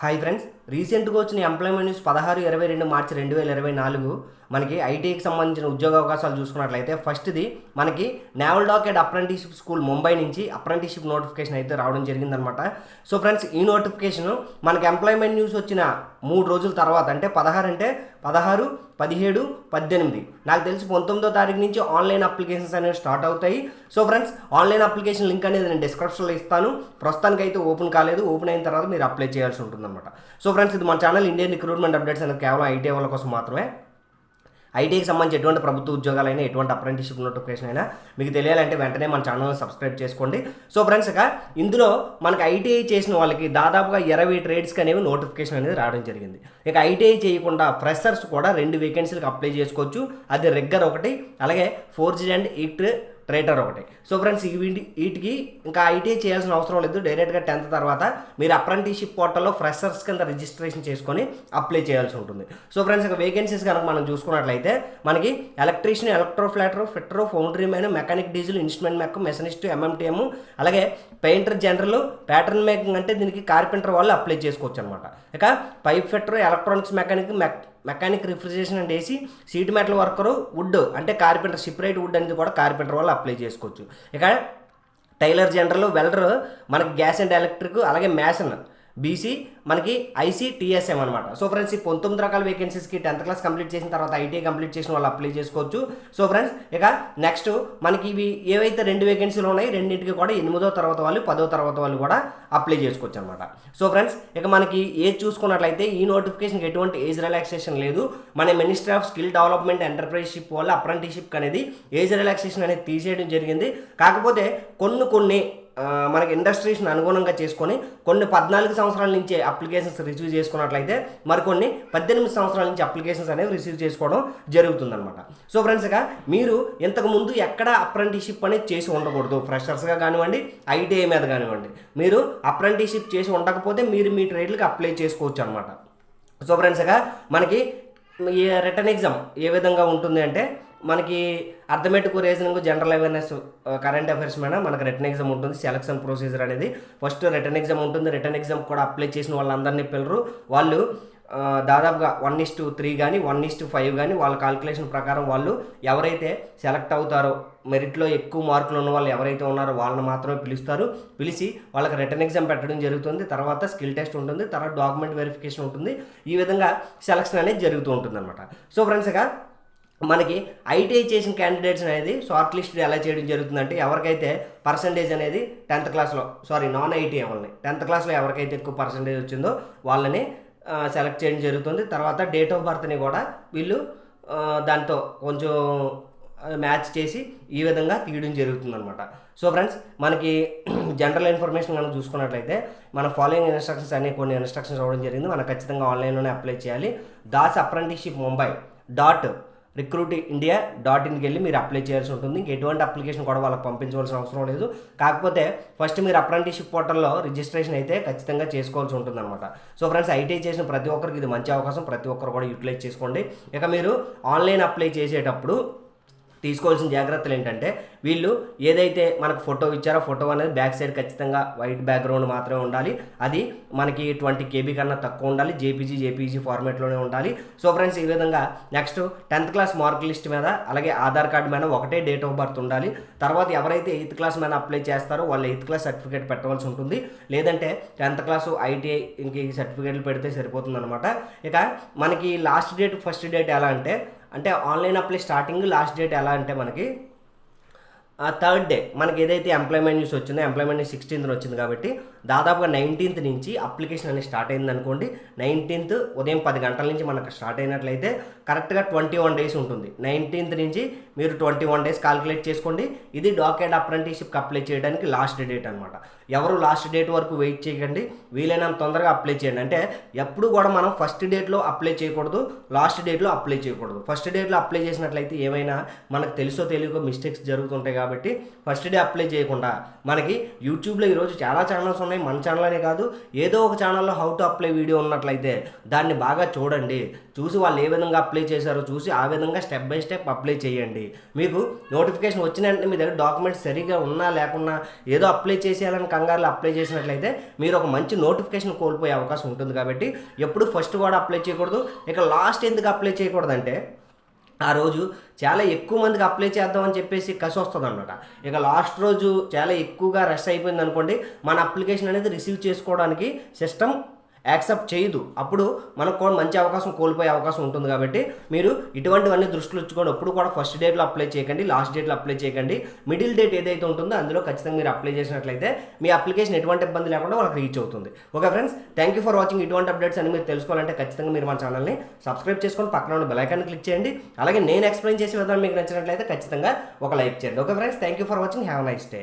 Hi friends రీసెంట్గా వచ్చిన employment news పదహారు ఇరవై రెండు మార్చి రెండు వేల ఇరవై నాలుగు. మనకి ఐటీకి సంబంధించిన ఉద్యోగ అవకాశాలు చూసుకున్నట్లయితే ఫస్ట్ది మనకి naval and apprenticeship school Mumbai నుంచి అప్రెంటిషిప్ నోటిఫికేషన్ అయితే రావడం జరిగిందనమాట. సో ఫ్రెండ్స్ ఈ నోటిఫికేషన్ మనకి ఎంప్లాయ్మెంట్ న్యూస్ వచ్చిన మూడు రోజుల తర్వాత అంటే పదహారు అంటే పదహారు పదిహేడు పద్దెనిమిది. నాకు తెలిసి పంతొమ్మిదో తారీఖు నుంచి ఆన్లైన్ అప్లికేషన్స్ అనేవి స్టార్ట్ అవుతాయి. So friends online application link అనేది నేను డిస్క్రిప్షన్లో ఇస్తాను. ప్రస్తుతానికి అయితే ఓపెన్ కాలేదు. ఓపెన్ అయిన తర్వాత మీరు అప్లై చేయాల్సి ఉంటుందన్నమాట. సో ఫ్రెండ్స్ ఇది మన ఛానల్ ఇండియన్ రిక్రూట్మెంట్ అప్డేట్స్ అనేది కేవలం ఐటీ వాళ్ళ కోసం మాత్రమే. ఐటీకి సంబంధించి ఎటువంటి ప్రభుత్వ ఉద్యోగాలైనా ఎటువంటి అప్రెంటిస్షిప్ నోటిఫికేషన్ అయినా మీకు తెలియాలంటే వెంటనే మన ఛానల్ని సబ్స్క్రైబ్ చేసుకోండి. సో ఫ్రెండ్స్ ఇక ఇందులో మనకి ఐటీఐ చేసిన వాళ్ళకి దాదాపుగా ఇరవై ట్రేడ్స్కి అనేవి నోటిఫికేషన్ అనేది రావడం జరిగింది. ఇక ఐటీఐ చేయకుండా ఫ్రెషర్స్ కూడా రెండు వేకెన్సీలకు అప్లై చేసుకోవచ్చు. అది రెగ్గర్ ఒకటి అలాగే four G and eight traitor ఒకటి. సో ఫ్రెండ్స్ వీటి వీటికి ఇంకా ఐటీఐ చేయాల్సిన అవసరం లేదు. డైరెక్ట్గా టెన్త్ తర్వాత మీరు అప్రెంటిషిప్ పోర్టల్లో ఫ్రెషర్స్ కింద రిజిస్ట్రేషన్ చేసుకొని అప్లై చేయాల్సి ఉంటుంది. సో ఫ్రెండ్స్ ఇంకా వేకెన్సీస్ కనుక మనం చూసుకున్నట్లయితే మనకి electrician electroplater fitter foundry man mechanic diesel instrument mech machinist MMTM అలాగే పెయింటర్ జనరల్ ప్యాటర్న్ మేకింగ్ అంటే దీనికి కార్పెంటర్ వాళ్ళు అప్లై చేసుకోవచ్చు అనమాట ఇక pipe fitter electronics mechanic mech mechanic refrigeration అంటే వేసి సీట్ మెటల్ వర్కరు వుడ్ అంటే కార్పెంటర్ షిప్రైట్ వుడ్ అనేది కూడా కార్పెంటర్ వాళ్ళు అప్లై చేసుకోవచ్చు. ఇక టైలర్ జనరల్ వెల్డర్ మనకి గ్యాస్ అండ్ ఎలక్ట్రిక్ అలాగే మ్యాసన్ బీసీ మనకి ఐసీటీఎస్ఎం అనమాట సో ఫ్రెండ్స్ ఈ పంతొమ్మిది రకాల వేకెన్సీస్కి టెన్త్ క్లాస్ కంప్లీట్ చేసిన తర్వాత ఐటీ కంప్లీట్ చేసిన వాళ్ళు అప్లై చేసుకోవచ్చు. సో ఫ్రెండ్స్ ఇక నెక్స్ట్ మనకి ఇవి ఏవైతే రెండు వేకెన్సీలు ఉన్నాయి రెండింటికి కూడా ఎనిమిదో తర్వాత వాళ్ళు పదో తర్వాత వాళ్ళు కూడా అప్లై చేసుకోవచ్చు అనమాట సో ఫ్రెండ్స్ ఇక మనకి ఏజ్ చూసుకున్నట్లయితే ఈ నోటిఫికేషన్కి ఎటువంటి ఏజ్ రిలాక్సేషన్ లేదు. మన ministry of skill development entrepreneurship వల్ల అప్రెంటిస్షిప్ అనేది ఏజ్ రిలాక్సేషన్ అనేది తీసేయడం జరిగింది. కాకపోతే కొన్ని కొన్ని మనకి ఇండస్ట్రీస్ని అనుగుణంగా చేసుకొని కొన్ని పద్నాలుగు సంవత్సరాల నుంచి అప్లికేషన్స్ రిసీవ్ చేసుకున్నట్లయితే మరికొన్ని పద్దెనిమిది సంవత్సరాల నుంచి అప్లికేషన్స్ అనేవి రిసీవ్ చేసుకోవడం జరుగుతుందనమాట సో ఫ్రెండ్స్గా మీరు ఇంతకుముందు ఎక్కడ అప్రెంటిషిప్ అనేది చేసి ఉండకూడదు. ఫ్రెషర్స్గా కానివ్వండి ఐటీఐ మీద కానివ్వండి. మీరు అప్రెంటిషిప్ చేసి ఉండకపోతే మీరు మీ ట్రేడ్లకు అప్లై చేసుకోవచ్చు అనమాట సో ఫ్రెండ్స్గా మనకి ఈ రిటర్న్ ఎగ్జామ్ ఏ విధంగా ఉంటుంది అంటే మనకి arithmetic reasoning general awareness current affairs మీద మనకి రిటర్న్ ఎగ్జామ్ ఉంటుంది సెలక్షన్ ప్రొసీజర్ అనేది. ఫస్ట్ రిటర్న్ ఎగ్జామ్ ఉంటుంది రిటర్న్ ఎగ్జామ్ కూడా అప్లై చేసిన వాళ్ళందరినీ పిల్లరు వాళ్ళు దాదాపుగా వన్ ఇస్ టు త్రీ కానీ వన్ ఇస్ టు ఫైవ్ కానీ వాళ్ళ కాల్కులేషన్ ప్రకారం వాళ్ళు ఎవరైతే సెలెక్ట్ అవుతారో మెరిట్లో ఎక్కువ మార్కులు ఉన్న వాళ్ళు ఎవరైతే ఉన్నారో వాళ్ళని మాత్రమే పిలుస్తారు. పిలిచి వాళ్ళకి రిటర్న్ ఎగ్జామ్ పెట్టడం జరుగుతుంది. తర్వాత స్కిల్ టెస్ట్ ఉంటుంది తర్వాత డాక్యుమెంట్ వెరిఫికేషన్ ఉంటుంది. ఈ విధంగా సెలక్షన్ అనేది జరుగుతూ ఉంటుంది అనమాట సో ఫ్రెండ్స్గా మనకి ఐటీఐ చేసిన క్యాండిడేట్స్ అనేది షార్ట్ లిస్ట్ ఎలా చేయడం జరుగుతుందంటే ఎవరికైతే పర్సంటేజ్ అనేది టెన్త్ క్లాస్లో సారీ నాన్ ఐటీఐ వాళ్ళని టెన్త్ క్లాస్లో ఎవరికైతే ఎక్కువ పర్సంటేజ్ వచ్చిందో వాళ్ళని సెలెక్ట్ చేయడం జరుగుతుంది. తర్వాత డేట్ ఆఫ్ బర్త్ని కూడా వీళ్ళు దాంతో కొంచెం మ్యాచ్ చేసి ఈ విధంగా తీయడం జరుగుతుంది అనమాట సో ఫ్రెండ్స్ మనకి జనరల్ ఇన్ఫర్మేషన్ మనం చూసుకున్నట్లయితే మన ఫాలోయింగ్ ఇన్స్ట్రక్షన్స్ అనే కొన్ని ఇన్స్ట్రక్షన్స్ అవ్వడం జరిగింది. మనం ఖచ్చితంగా ఆన్లైన్లోనే అప్లై చేయాలి. Das apprenticeship Mumbai dot recruit India dot ఇన్కి వెళ్ళి మీరు అప్లై చేయాల్సి ఉంటుంది. ఇంక ఎటువంటి అప్లికేషన్ కూడా వాళ్ళకి పంపించవలసిన అవసరం లేదు. కాకపోతే ఫస్ట్ మీరు అప్రెంటిషిప్ పోర్టల్లో రిజిస్ట్రేషన్ అయితే ఖచ్చితంగా చేసుకోవాల్సి ఉంటుంది అనమాట సో ఫ్రెండ్స్ ఐటీ చేసిన ప్రతి ఒక్కరికి ఇది మంచి అవకాశం. ప్రతి ఒక్కరు కూడా యూటిలైజ్ చేసుకోండి. ఇక మీరు ఆన్లైన్ అప్లై చేసేటప్పుడు తీసుకోవాల్సిన జాగ్రత్తలు ఏంటంటే వీళ్ళు ఏదైతే మనకు ఫోటో ఇచ్చారో ఫోటో అనేది బ్యాక్ సైడ్ ఖచ్చితంగా వైట్ బ్యాక్గ్రౌండ్ మాత్రమే ఉండాలి. అది మనకి ట్వంటీ కేబీ కన్నా తక్కువ ఉండాలి. జేపీజీ జేపీజీ ఫార్మేట్లోనే ఉండాలి. సో ఫ్రెండ్స్ ఈ విధంగా next tenth class mark list మీద అలాగే ఆధార్ కార్డు మీద ఒకటే డేట్ ఆఫ్ బర్త్ ఉండాలి. తర్వాత ఎవరైతే ఎయిత్ క్లాస్ మీద అప్లై చేస్తారో వాళ్ళు ఎయిత్ క్లాస్ సర్టిఫికేట్ పెట్టవలసి ఉంటుంది. లేదంటే టెన్త్ క్లాసు ఐటీఐ ఇంక సర్టిఫికేట్లు పెడితే సరిపోతుంది అనమాట ఇక మనకి లాస్ట్ డేట్ ఫస్ట్ డేట్ ఎలా అంటే అంటే online apply starting last date ఎలా అంటే మనకి థర్డ్ డే మనకి ఏదైతే ఎంప్లాయ్మెంట్ న్యూస్ వచ్చిందో ఎంప్లాయ్మెంట్ న్యూస్ సిక్స్టీన్త్ వచ్చింది కాబట్టి దాదాపుగా నైన్టీన్త్ నుంచి అప్లికేషన్ అనేది స్టార్ట్ అయింది అనుకోండి నైన్టీన్త్ ఉదయం పది గంటల నుంచి మనకు స్టార్ట్ అయినట్లయితే కరెక్ట్గా ట్వంటీ వన్ డేస్ ఉంటుంది. నైన్టీన్త్ నుంచి మీరు ట్వంటీ వన్ డేస్ కాల్కులేట్ చేసుకోండి. ఇది డాక్యుమెంట్ అప్రెంటిస్షిప్కి అప్లై చేయడానికి లాస్ట్ డేట్ అనమాట ఎవరు లాస్ట్ డేట్ వరకు వెయిట్ చేయకండి. వీలైనంత తొందరగా అప్లై చేయండి. అంటే ఎప్పుడు కూడా మనం ఫస్ట్ డేట్లో అప్లై చేయకూడదు లాస్ట్ డేట్లో అప్లై చేయకూడదు. ఫస్ట్ డేట్లో అప్లై చేసినట్లయితే ఏమైనా మనకు తెలుసో తెలియకో మిస్టేక్స్ జరుగుతుంటాయి కాబట్టి ఫస్ట్ డే అప్లై చేయకుండా మనకి యూట్యూబ్లో ఈరోజు చాలా ఛానల్స్ ఉన్నాయి. మన ఛానల్ అనే కాదు ఏదో ఒక ఛానల్లో హౌ టు అప్లై వీడియో ఉన్నట్లయితే దాన్ని బాగా చూడండి. చూసి వాళ్ళు ఏ విధంగా అప్లై చేశారో చూసి ఆ విధంగా స్టెప్ బై స్టెప్ అప్లై చేయండి. మీకు నోటిఫికేషన్ వచ్చిన వెంటనే మీ దగ్గర డాక్యుమెంట్స్ సరిగా ఉన్నా లేకున్నా ఏదో అప్లై చేసేయాలని కంగారులో అప్లై చేసినట్లయితే మీరు ఒక మంచి నోటిఫికేషన్ కోల్పోయే అవకాశం ఉంటుంది కాబట్టి ఎప్పుడు ఫస్ట్ కూడా అప్లై చేయకూడదు. ఇక లాస్ట్ ఎందుకు అప్లై చేయకూడదంటే ఆ రోజు చాలా ఎక్కువ మందికి అప్లై చేద్దామని చెప్పేసి కసి వస్తుంది అనమాట ఇక లాస్ట్ రోజు చాలా ఎక్కువగా రష్ అయిపోయింది అనుకోండి మన అప్లికేషన్ అనేది రిసీవ్ చేసుకోవడానికి సిస్టమ్ యాక్సెప్ట్ చేయదు. అప్పుడు మనకు కూడా మంచి అవకాశం కోల్పోయే అవకాశం ఉంటుంది కాబట్టి మీరు ఇటువంటివన్నీ దృష్టిలో ఉంచుకొని ఎప్పుడు కూడా ఫస్ట్ డేట్లో అప్లై చేయకండి లాస్ట్ డేట్లో అప్లై చేయకండి. మిడిల్ డేట్ ఏదైతే ఉంటుందో అందులో ఖచ్చితంగా మీరు అప్లై చేసినట్లయితే మీ అప్లికేషన్ ఎటువంటి ఇబ్బంది లేకుండా వాళ్ళకి రీచ్ అవుతుంది. Okay friends thank you for watching ఇటువంటి అప్డేట్స్ అని మీరు తెలుసుకోవాలంటే ఖచ్చితంగా మీరు మన ఛానల్ని సబ్స్క్రైబ్ చేసుకొని పక్కన ఉన్న బెలైకాన్ని క్లిక్ చేయండి. అలాగే నేను ఎక్స్ప్లెయిన్ చేసే విధానం మీకు నచ్చినట్లయితే ఖచ్చితంగా ఒక లైక్ చేయండి. Okay friends thank you for watching have nice day